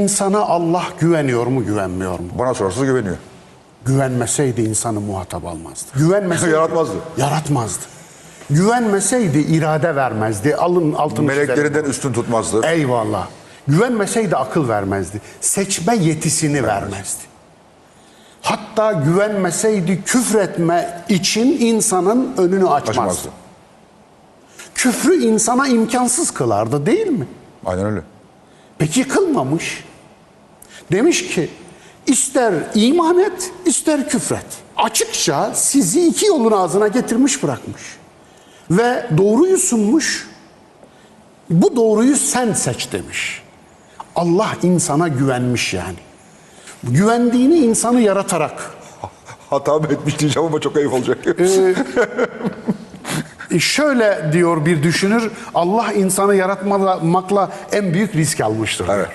insana Allah güveniyor mu güvenmiyor mu? Bana sorarsanız güveniyor. Güvenmeseydi insanı muhatap almazdı. Güvenmeseydi Yaratmazdı. Yaratmazdı. Güvenmeseydi irade vermezdi. Alın altını çizelim. Meleklerinden üstün tutmazdı. Eyvallah. Güvenmeseydi akıl vermezdi. Seçme yetisini vermezdi. Hatta güvenmeseydi küfretme için insanın önünü açmazdı. Açmazdı. Küfrü insana imkansız kılardı değil mi? Aynen öyle. Peki kılmamış. Demiş ki ister iman et ister küfret. Açıkça sizi iki yolun ağzına getirmiş bırakmış. Ve doğruyu sunmuş. Bu doğruyu sen seç demiş. Allah insana güvenmiş yani. Güvendiğini insanı yaratarak Hata mı etmiş diyeceğim ama çok ayıp olacak. E, şöyle diyor bir düşünür, Allah insanı yaratmakla en büyük risk almıştır. Evet.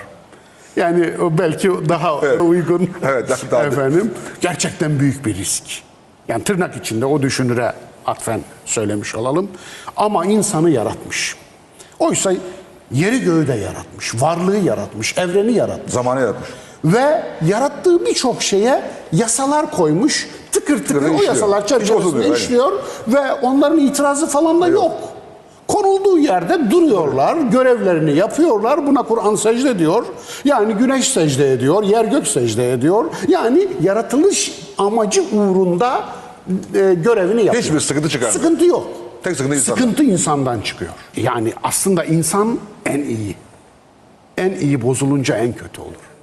Yani o belki daha uygun. Evet, daha- daha- efendim. Gerçekten büyük bir risk. Yani tırnak içinde o düşünüre atfen söylemiş olalım. Ama insanı yaratmış. Oysa yeri göğü de yaratmış, varlığı yaratmış, evreni yaratmış. Zamanı yaratmış. Ve yarattığı birçok şeye yasalar koymuş. Tıkır tıkır o işliyor. yasalar çerçevesinde aynen. işliyor ve onların itirazı falan da yok. Konulduğu yerde duruyorlar, görevlerini yapıyorlar. Buna Kur'an secde ediyor. Yani güneş secde ediyor, yer gök secde ediyor. Yani yaratılış amacı uğrunda e, görevini yapıyor. Hiçbir sıkıntı çıkarmıyor. Sıkıntı yok. Tek sıkıntı insandan. Sıkıntı insandan çıkıyor. Yani aslında insan en iyi. En iyi bozulunca en kötü olur.